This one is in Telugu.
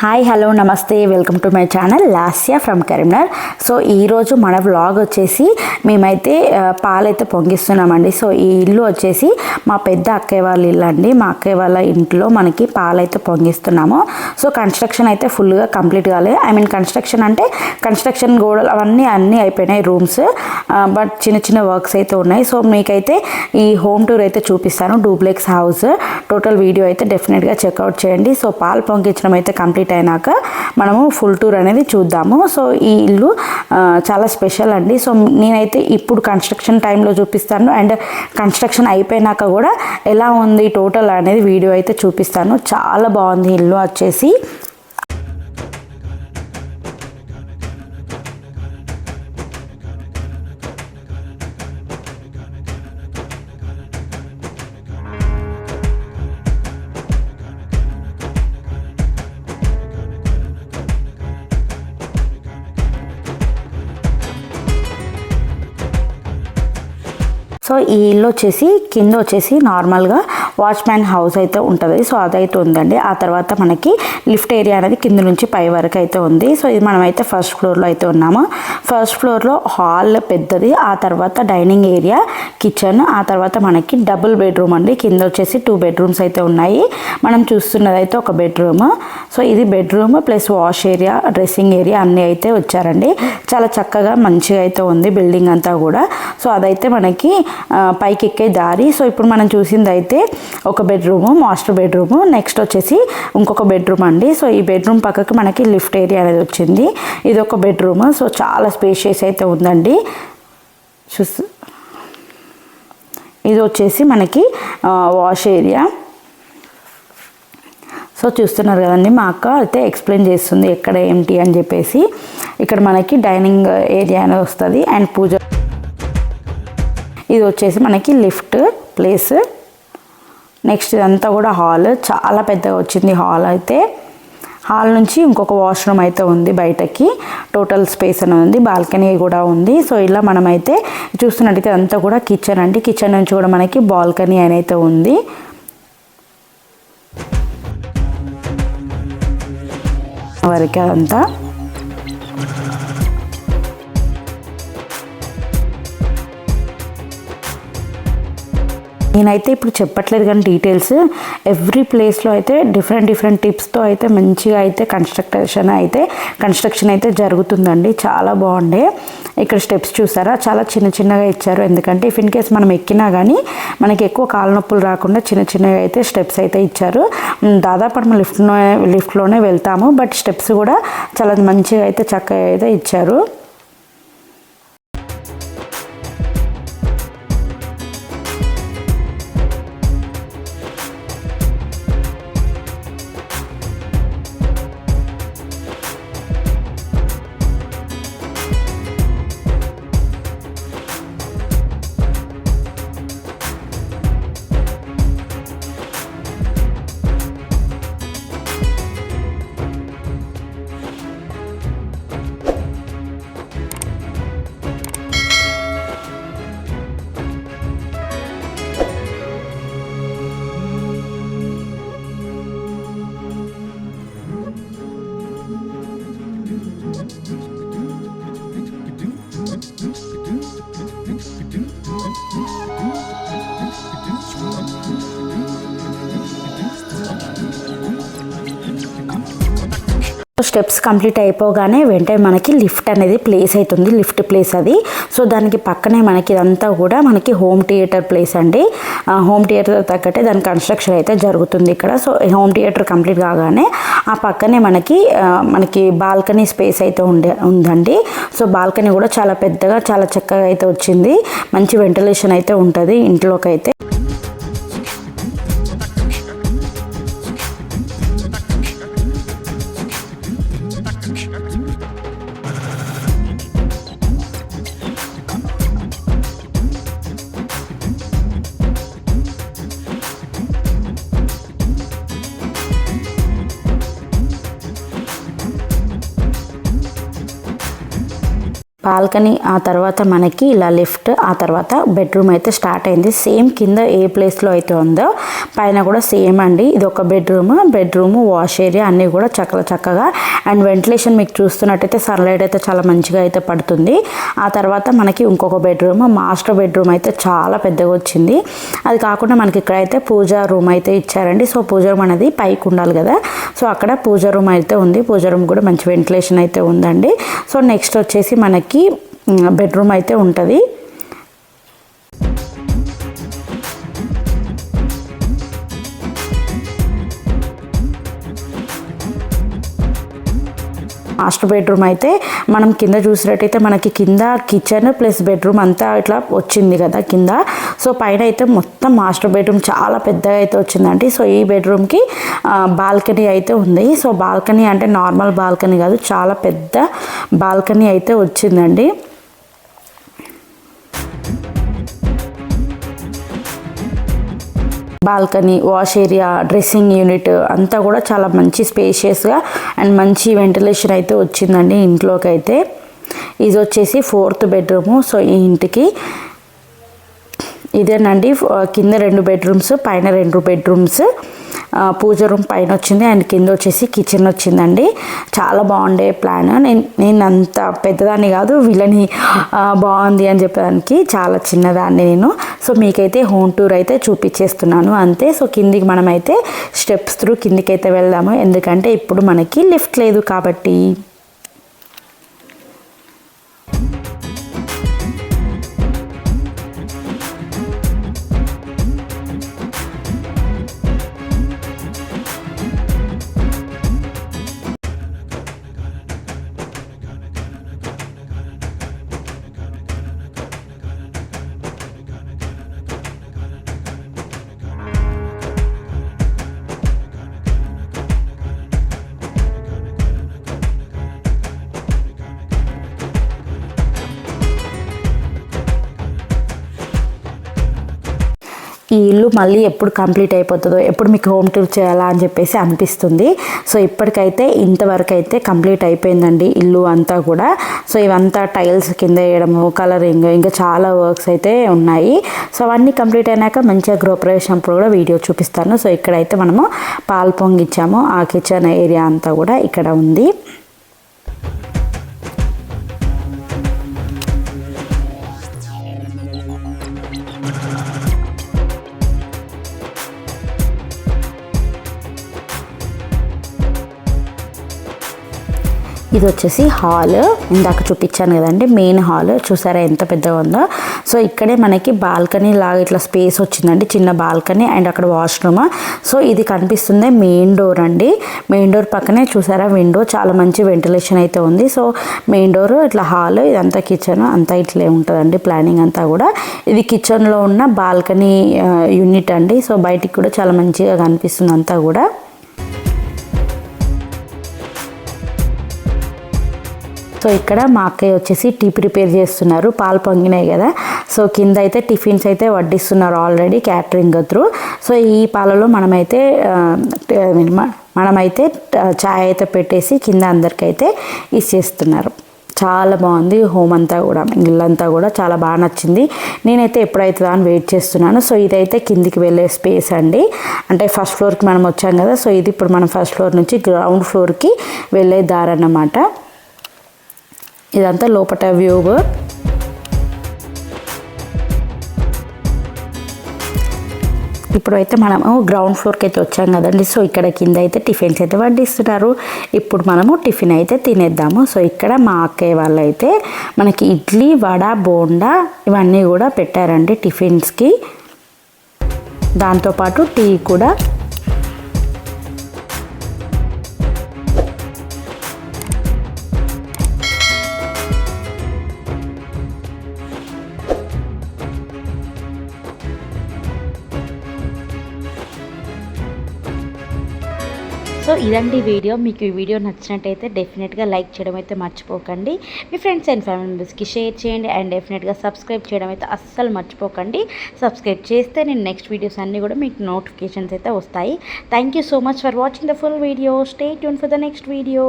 హాయ్ హలో నమస్తే welcome to my channel Lasya from Karimnagar. So ఈరోజు మన వ్లాగ్ వచ్చేసి మేమైతే పాలైతే పొంగిస్తున్నామండి. సో ఈ ఇల్లు వచ్చేసి మా పెద్ద అక్కయ్య వాళ్ళ ఇల్లు అండి. మా అక్కయ్య వాళ్ళ ఇంట్లో మనకి పాలైతే పొంగిస్తున్నాము. సో కన్స్ట్రక్షన్ అయితే ఫుల్గా కంప్లీట్ కాలేదు. ఐ మీన్ కన్స్ట్రక్షన్ అంటే కన్స్ట్రక్షన్ గోడలు అవన్నీ అన్నీ అయిపోయినాయి రూమ్స్ బట్ చిన్న చిన్న వర్క్స్ అయితే ఉన్నాయి. సో మీకైతే ఈ హోమ్ టూర్ అయితే చూపిస్తాను. డూప్లెక్స్ హౌస్ టోటల్ వీడియో అయితే డెఫినెట్గా చెక్అవుట్ చేయండి. సో పాలు పొంగించడం అయితే కంప్లీట్ అయినాక మనము ఫుల్ టూర్ అనేది చూద్దాము. సో ఈ ఇల్లు చాలా స్పెషల్ అండి. సో నేనైతే ఇప్పుడు కన్స్ట్రక్షన్ టైంలో చూపిస్తాను. అండ్ కన్స్ట్రక్షన్ అయిపోయినాక కూడా ఎలా ఉంది టోటల్ అనేది వీడియో అయితే చూపిస్తాను. చాలా బాగుంది ఇల్లు వచ్చేసి. సో ఈ ఇల్లు వచ్చేసి కింద వచ్చేసి నార్మల్గా వాచ్మ్యాన్ హౌస్ అయితే ఉంటుంది. సో అదైతే ఉందండి. ఆ తర్వాత మనకి లిఫ్ట్ ఏరియా అనేది కింద నుంచి పై వరకు అయితే ఉంది. సో ఇది మనమైతే ఫస్ట్ ఫ్లోర్లో అయితే ఉన్నాము. ఫస్ట్ ఫ్లోర్లో హాల్ పెద్దది. ఆ తర్వాత డైనింగ్ ఏరియా కిచెన్. ఆ తర్వాత మనకి డబుల్ బెడ్రూమ్ అండి. కింద వచ్చేసి టూ బెడ్రూమ్స్ అయితే ఉన్నాయి. మనం చూస్తున్నది అయితే ఒక బెడ్రూమ్. సో ఇది bedroom plus wash area dressing area అన్నీ అయితే వచ్చారండి. చాలా చక్కగా మంచిగా అయితే ఉంది బిల్డింగ్ అంతా కూడా. సో అదైతే మనకి పైకి ఎక్కే దారి. సో ఇప్పుడు మనం చూసింది అయితే ఒక బెడ్రూమ్ మాస్టర్ బెడ్రూమ్ నెక్స్ట్ వచ్చేసి ఇంకొక బెడ్రూమ్ అండి. సో ఈ బెడ్రూమ్ పక్కకి మనకి లిఫ్ట్ ఏరియా అనేది వచ్చింది. ఇది ఒక బెడ్రూమ్. సో చాలా స్పేషియస్ అయితే ఉందండి. చూసి ఇది వచ్చేసి మనకి వాష్ ఏరియా. సో చూస్తున్నారు కదండి మా అక్క అయితే ఎక్స్ప్లెయిన్ చేస్తుంది ఎక్కడ ఏంటి అని చెప్పేసి. ఇక్కడ మనకి డైనింగ్ ఏరియా అనేది వస్తుంది. అండ్ పూజ ఇది వచ్చేసి మనకి లిఫ్ట్ ప్లేస్. నెక్స్ట్ ఇదంతా కూడా హాల్. చాలా పెద్దగా వచ్చింది హాల్ అయితే. హాల్ నుంచి ఇంకొక వాష్రూమ్ అయితే ఉంది బయటకి. టోటల్ స్పేస్ అని ఉంది. బాల్కనీ కూడా ఉంది. సో ఇలా మనమైతే చూస్తున్నట్టయితే అంతా కూడా కిచెన్ అండి. కిచెన్ నుంచి కూడా మనకి బాల్కనీ అని అయితే ఉంది. వరకు అదంతా. నేనైతే ఇప్పుడు చెప్పట్లేదు కానీ డీటెయిల్స్ ఎవ్రీ ప్లేస్లో అయితే డిఫరెంట్ డిఫరెంట్ టిప్స్తో అయితే మంచిగా అయితే కన్స్ట్రక్షన్ అయితే కన్స్ట్రక్షన్ అయితే జరుగుతుందండి. చాలా బాగుండే. ఇక్కడ స్టెప్స్ చూసారా? చాలా చిన్న చిన్నగా ఇచ్చారు. ఎందుకంటే ఇఫ్ ఇన్ కేస్ మనం ఎక్కినా కానీ మనకి ఎక్కువ కాళ్ళ నొప్పులు రాకుండా చిన్న చిన్నగా అయితే స్టెప్స్ అయితే ఇచ్చారు. దాదాపు మనం లిఫ్ట్లో లిఫ్ట్లోనే వెళ్తాము. బట్ స్టెప్స్ కూడా చాలా మంచిగా అయితే చక్కగా అయితే ఇచ్చారు. స్టెప్స్ కంప్లీట్ అయిపోగానే వెంటనే మనకి లిఫ్ట్ అనేది ప్లేస్ అవుతుంది లిఫ్ట్ ప్లేస్ అది. సో దానికి పక్కనే మనకి ఇదంతా కూడా మనకి హోమ్ థియేటర్ ప్లేస్ అండి. హోమ్ థియేటర్ తగ్గట్టే దాని కన్స్ట్రక్షన్ అయితే జరుగుతుంది ఇక్కడ. సో హోమ్ థియేటర్ కంప్లీట్ కాగానే ఆ పక్కనే మనకి మనకి బాల్కనీ స్పేస్ అయితే ఉండే ఉందండి. సో బాల్కనీ కూడా చాలా పెద్దగా చాలా చక్కగా అయితే వచ్చింది. మంచి వెంటిలేషన్ అయితే ఉంటుంది ఇంట్లోకి అయితే బాల్కనీ ఆ తర్వాత మనకి ఇలా లిఫ్ట్ ఆ తర్వాత బెడ్రూమ్ అయితే స్టార్ట్ అయింది. సేమ్ కింద ఏ ప్లేస్లో అయితే ఉందో పైన కూడా సేమ్ అండి. ఇది ఒక బెడ్రూమ్ బెడ్రూమ్ వాష్ ఏరియా అన్నీ కూడా చక్కగా చక్కగా. అండ్ వెంటిలేషన్ మీకు చూస్తున్నట్టయితే సన్లైట్ అయితే చాలా మంచిగా అయితే పడుతుంది. ఆ తర్వాత మనకి ఇంకొక బెడ్రూమ్ మాస్టర్ బెడ్రూమ్ అయితే చాలా పెద్దగా వచ్చింది. అది కాకుండా మనకి ఇక్కడ అయితే పూజా రూమ్ అయితే ఇచ్చారండి. సో పూజ రూమ్ అనేది పైకి ఉండాలి కదా. సో అక్కడ పూజ రూమ్ అయితే ఉంది. పూజ రూమ్ కూడా మంచి వెంటిలేషన్ అయితే ఉందండి. సో నెక్స్ట్ వచ్చేసి మనకి బెడ్రూమ్ అయితే ఉంటుంది. మాస్టర్ బెడ్రూమ్ అయితే మనం కింద చూసినట్టయితే మనకి కింద కిచెన్ ప్లస్ బెడ్రూమ్ అంతా ఇట్లా వచ్చింది కదా కింద. సో పైన అయితే మొత్తం మాస్టర్ బెడ్రూమ్ చాలా పెద్దగా అయితే వచ్చిందండి. సో ఈ బెడ్రూమ్కి బాల్కనీ అయితే ఉంది. సో బాల్కనీ అంటే నార్మల్ బాల్కనీ కాదు చాలా పెద్ద బాల్కనీ అయితే వచ్చిందండి. Balcony wash area dressing unit అంతా కూడా చాలా మంచి స్పేషియస్గా అండ్ మంచి వెంటిలేషన్ అయితే వచ్చిందండి ఇంట్లోకి అయితే ఇది వచ్చేసి ఫోర్త్ బెడ్రూము సో ఈ ఇంటికి ఇదేనండి కింద రెండు బెడ్రూమ్స్ పైన రెండు బెడ్రూమ్స్ పూజ రూమ్ పైన వచ్చింది. అండ్ కింద వచ్చేసి కిచెన్ వచ్చిందండి. చాలా బాగుండే ప్లాన్ నేను నేను అంత పెద్దదాన్ని కాదు వీళ్ళని బాగుంది అని చెప్పడానికి చాలా చిన్నదాన్ని నేను. సో మీకైతే హోమ్ టూర్ అయితే చూపించేస్తున్నాను అంతే. సో కిందికి మనమైతే స్టెప్స్ త్రూ కిందికైతే అయితే వెళ్దాము. ఎందుకంటే ఇప్పుడు మనకి లిఫ్ట్ లేదు కాబట్టి. ఈ ఇల్లు మళ్ళీ ఎప్పుడు కంప్లీట్ అయిపోతుందో ఎప్పుడు మీకు హోమ్ టూర్ చేయాలా అని చెప్పేసి అనిపిస్తుంది. సో ఇప్పటికైతే ఇంతవరకు అయితే కంప్లీట్ అయిపోయిందండి ఇల్లు అంతా కూడా. సో ఇవంతా టైల్స్ కింద వేయడము కలరింగ్ ఇంకా చాలా వర్క్స్ అయితే ఉన్నాయి. సో అవన్నీ కంప్లీట్ అయినాక మంచిగా గృహప్రవేశం కూడా వీడియో చూపిస్తాను. సో ఇక్కడైతే మనము పాలు పొంగిచ్చాము. ఆ కిచెన్ ఏరియా అంతా కూడా ఇక్కడ ఉంది. ఇది వచ్చేసి హాల్. ఇందాక చూపించాను కదండి మెయిన్ హాల్. చూసారా ఎంత పెద్దగా ఉందో? సో ఇక్కడే మనకి బాల్కనీ లాగా ఇట్లా స్పేస్ వచ్చిందండి చిన్న బాల్కనీ అండ్ అక్కడ వాష్రూమ్ సో ఇది కనిపిస్తుంది మెయిన్ డోర్ అండి. మెయిన్ డోర్ పక్కనే చూసారా విండో చాలా మంచి వెంటిలేషన్ అయితే ఉంది. సో మెయిన్ డోర్ ఇట్లా హాల్ ఇదంతా కిచెన్ అంతా ఇట్లే ఉంటుందండి ప్లానింగ్ అంతా కూడా. ఇది కిచెన్లో ఉన్న బాల్కనీ యూనిట్ అండి. సో బయటికి కూడా చాలా మంచిగా కనిపిస్తుంది అంతా కూడా. సో ఇక్కడ మా అక్కయ్య వచ్చేసి టీ ప్రిపేర్ చేస్తున్నారు. పాలు పొంగినాయి కదా. సో కింద అయితే టిఫిన్స్ అయితే వడ్డిస్తున్నారు ఆల్రెడీ క్యాటరింగ్ త్రూ. సో ఈ పాలలో మనమైతే మనమైతే ఛాయ్ అయితే పెట్టేసి కింద అందరికైతే ఇచ్చేస్తున్నారు. చాలా బాగుంది. హోమ్ అంతా కూడా ఇల్లంతా కూడా చాలా బాగా నచ్చింది. నేనైతే ఎప్పుడైతే అని వెయిట్ చేస్తున్నాను సో ఇదైతే కిందికి వెళ్ళే స్పేస్ అండి. అంటే ఫస్ట్ ఫ్లోర్కి మనం వచ్చాం కదా సో ఇది ఇప్పుడు మనం ఫస్ట్ ఫ్లోర్ నుంచి గ్రౌండ్ ఫ్లోర్కి వెళ్ళే దారన్నమాట ఇదంతా లోపట వ్యూ ఇప్పుడు అయితే మనము గ్రౌండ్ ఫ్లోర్కి అయితే వచ్చాం కదండి. సో ఇక్కడ కింద అయితే టిఫిన్స్ అయితే వడ్డిస్తున్నారు. ఇప్పుడు మనము టిఫిన్ అయితే తినేద్దాము. సో ఇక్కడ మా అక్కయ్య వాళ్ళు అయితే మనకి ఇడ్లీ వడ బోండా ఇవన్నీ కూడా పెట్టారండి టిఫిన్స్కి. దాంతోపాటు టీ కూడా ఇదండి వీడియో. మీకు ఈ వీడియో నచ్చినట్టయితే డెఫినెట్గా లైక్ చేయడం అయితే మర్చిపోకండి. మీ ఫ్రెండ్స్ అండ్ ఫ్యామిలీ మెంబర్స్కి షేర్ చేయండి అండ్ డెఫినెట్గా సబ్స్క్రైబ్ చేయడం అయితే అస్సలు మర్చిపోకండి. సబ్స్క్రైబ్ చేస్తే నేను నెక్స్ట్ వీడియోస్ అన్నీ కూడా మీకు నోటిఫికేషన్స్ అయితే వస్తాయి. Thank you so much for watching the full video stay tune for the next video